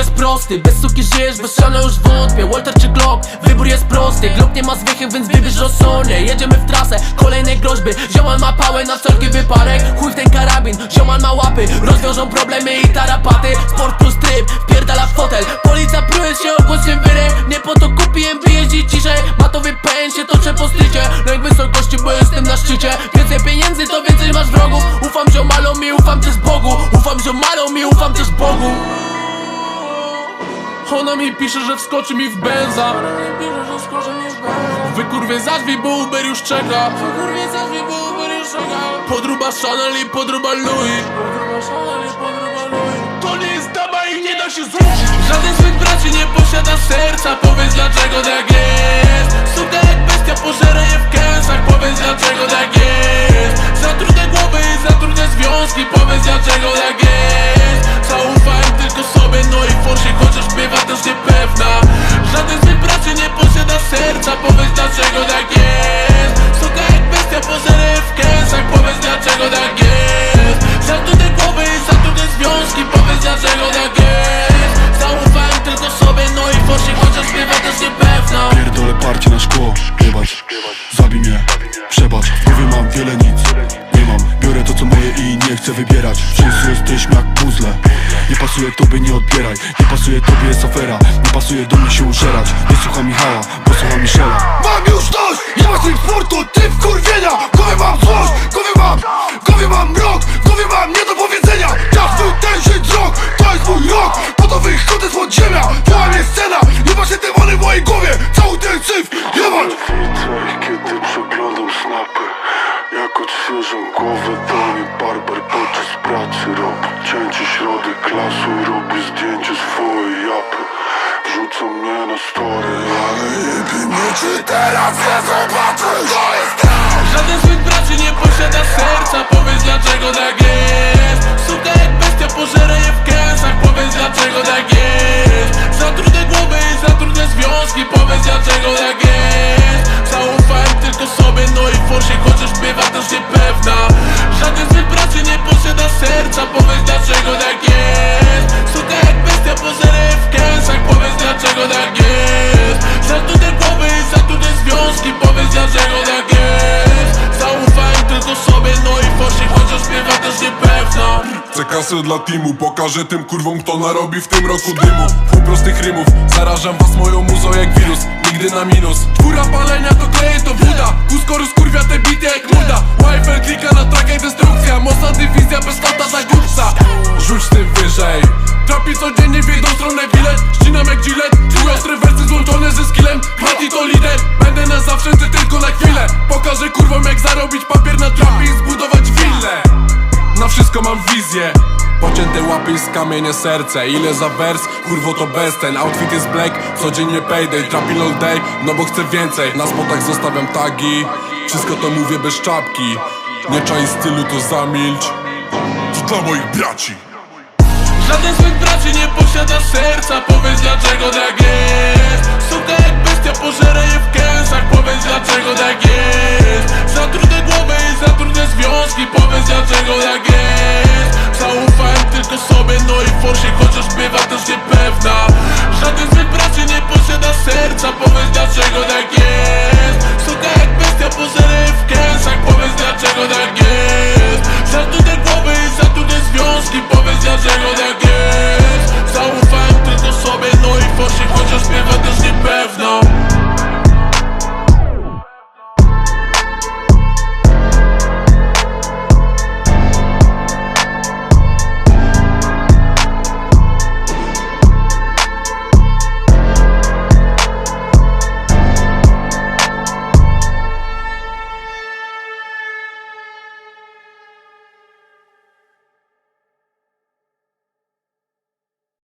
prosty Bez suki żyjesz, bez szana już wątpię. Walter czy Glock, wybór jest prosty. Glock nie ma zwychy, więc wybierz rozsądnie Jedziemy w trasę, kolejne groźby. Ziomal ma pałę na wszelki wypadek. Chuj w ten karabin, ziomal ma łapy. Rozwiążą problemy i tarapaty. Sport plus tryb, wpierdala fotel. Policja pruje się o głos się wyry Nie po to kupiłem, by jeździć ciszej Matowy pęd się toczę po stycie No jak wysokości, bo jestem na szczycie. Więcej pieniędzy, to więcej masz wrogów. Ufam ziomalom i ufam też Bogu. Ufam ziomalom i ufam też Bogu ona mi pisze, że wskoczy mi w benza. Wykurwie zarzwi, bo Uber już czeka. Wykurwie zarzwi, bo Uber już czeka. Podruba Chanel i podruba Louis. To nie jest dama i nie da się zrzucić Żaden z braci nie posiada serca. Powiedz dlaczego tak jest forsie Chociaż bywa też Pierdolę parcie na szkło, jebać. Zabij mnie, przebacz. W mam wiele nic, nie mam. Biorę to co moje i nie chcę wybierać. Wszyscy jesteśmy jak puzzle. Nie pasuje tobie, nie odbieraj. Nie pasuje tobie, jest afera Nie pasuje do mnie się użerać. Nie słucha Michała, bo słucha Michela Jak odświeżą głowę nie barber podczas pracy Robi cięcie środek lasu i robi zdjęcie swojej japy. Wrzucą mnie na story, ale jebie mnie czy teraz nie zobaczy To jest Żaden z braci nie posiada serca Powiedz dlaczego tak jest Chcę kasy dla teamu, pokażę tym kurwom kto narobi w tym roku dymu. Pół prostych rymów, zarażam was moją muzą jak wirus Nigdy na minus. Czwóra palenia to kleje to woda Kusko rozkurwia te bity jak nuda Wi-Fi klika na track jak destrukcja. Mocna dywizja bez tata za głupca. Rzuć tym wyżej. Trapi codziennie w jedną stronę bilet. Ścinam jak Twój ostry wersy złączone ze skillem. Mati to lider. Będę na zawsze czy tylko na chwilę. Pokażę kurwom jak zarobić papier na trapie i zbudować willę mam wizję. Pocięte łapy i z kamienie serce Ile za wers? Kurwo to bez ten. Outfit jest black, codziennie payday. Trapping all day, no bo chcę więcej. Na spotach zostawiam tagi. Wszystko to mówię bez czapki. Nie czaj stylu to zamilcz. To dla moich braci? Żaden z mych braci nie posiada serca. Powiedz dlaczego tak jest. Suka jak bestia pożera je w musi, chociaż bywa też niepewna Żaden z braci nie posiada serca, powiedz dlaczego tak jest. Suka tak jak bestia po zerywkę, jak powiem